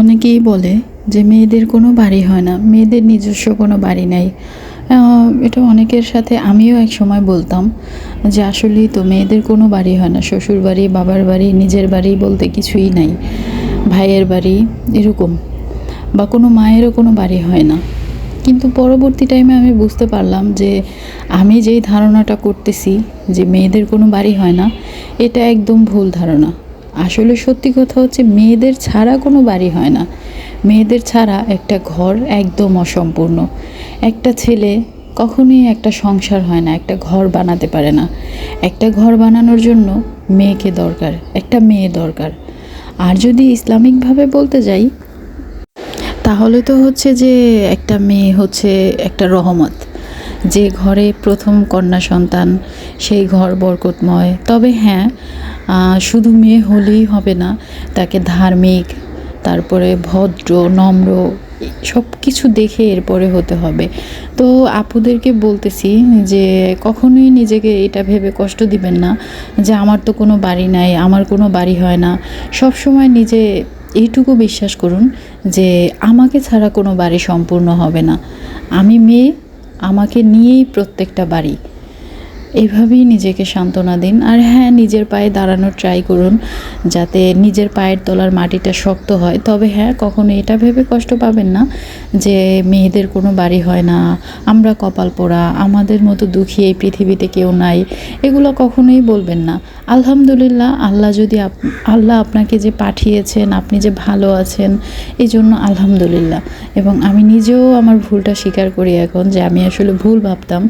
অনেকেই বলে যে মেয়েদের কোনো বাড়ি হয় না, মেয়েদের নিজস্ব কোনো বাড়ি নাই। এটা অনেকের সাথে আমিও এক সময় বলতাম যে আসলেই তো মেয়েদের কোনো বাড়ি হয় না, শ্বশুর বাড়ি, বাবার বাড়ি, নিজের বাড়ি বলতে কিছুই নাই, ভাইয়ের বাড়ি এরকম বা কোনো মায়েরও কোনো বাড়ি হয় না। কিন্তু পরবর্তী টাইমে আমি বুঝতে পারলাম যে আমি যেই ধারণাটা করতেছি যে মেয়েদের কোনো বাড়ি হয় না, এটা একদম ভুল ধারণা। আসলে সত্যি কথা হচ্ছে মেয়েদের ছাড়া কোনো বাড়ি হয় না। মেয়েদের ছাড়া একটা ঘর একদম অসম্পূর্ণ। একটা ছেলে কখনোই একটা সংসার হয় না, একটা ঘর বানাতে পারে না। একটা ঘর বানানোর জন্য মেয়েকে দরকার, একটা মেয়ে দরকার। আর যদি ইসলামিকভাবে বলতে যাই, তাহলে তো হচ্ছে যে একটা মেয়ে হচ্ছে একটা রহমত। যে ঘরে প্রথম কন্যা সন্তান, সেই ঘর বরকতময়। তবে হ্যাঁ শুধু মেয়ে হলেই হবে না, তাকে ধার্মিক, তারপরে ভদ্র, নম্র সব কিছু দেখে এরপরে হতে হবে। তো আপুদেরকে বলতেছি যে, কখনোই নিজেকে এটা ভেবে কষ্ট দিবেন না যে, আমার তো কোনো বাড়ি নাই, আমার কোনো বাড়ি হয় না। সব সময় নিজে এইটুকু বিশ্বাস করুন যে, আমাকে ছাড়া কোনো বাড়ি সম্পূর্ণ হবে না। আমি মেয়ে আমাকে নিয়েই প্রত্যেকটা বাড়ি। এভাবেই নিজেকে সান্ত্বনা দিন। আর হ্যাঁ নিজের পায়ে দাঁড়ানোর ট্রাই করুন, যাতে নিজের পায়ের তলার মাটিটা শক্ত হয়। তবে হ্যাঁ কখনো এটা ভেবে কষ্ট পাবেন না যে মেয়েদের কোনো বাড়ি হয় না, আমরা কপাল পোড়া, আমাদের মতো দুঃখী এই পৃথিবীতে কেউ নাই, এগুলো কখনোই বলবেন না। আলহামদুলিল্লাহ, আল্লাহ যদি আল্লাহ আপনাকে যে পাঠিয়েছেন, আপনি যে ভালো আছেন এই জন্য আলহামদুলিল্লাহ। এবং আমি নিজেও আমার ভুলটা স্বীকার করি এখন, যে আমি আসলে ভুল ভাবতাম,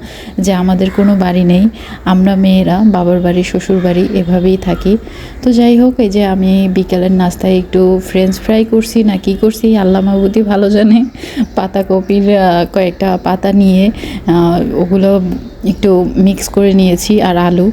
যে আমাদের কোনো বাড়ি নেই, আমরা মেয়েরা, বাবার বাড়ি, শ্বশুর বাড়ি, এভাবেই থাকি। তো যাই হোক, এই যে আমি বিকেলের নাস্তায় একটু ফ্রেঞ্চ ফ্রাই করছি না কি করছি, আল্লাহ মাহবুদি ভালো জানে, পাতাকপির কয়েকটা পাতা নিয়ে ওগুলো একটু মিক্স করে নিয়েছি, আর আলু।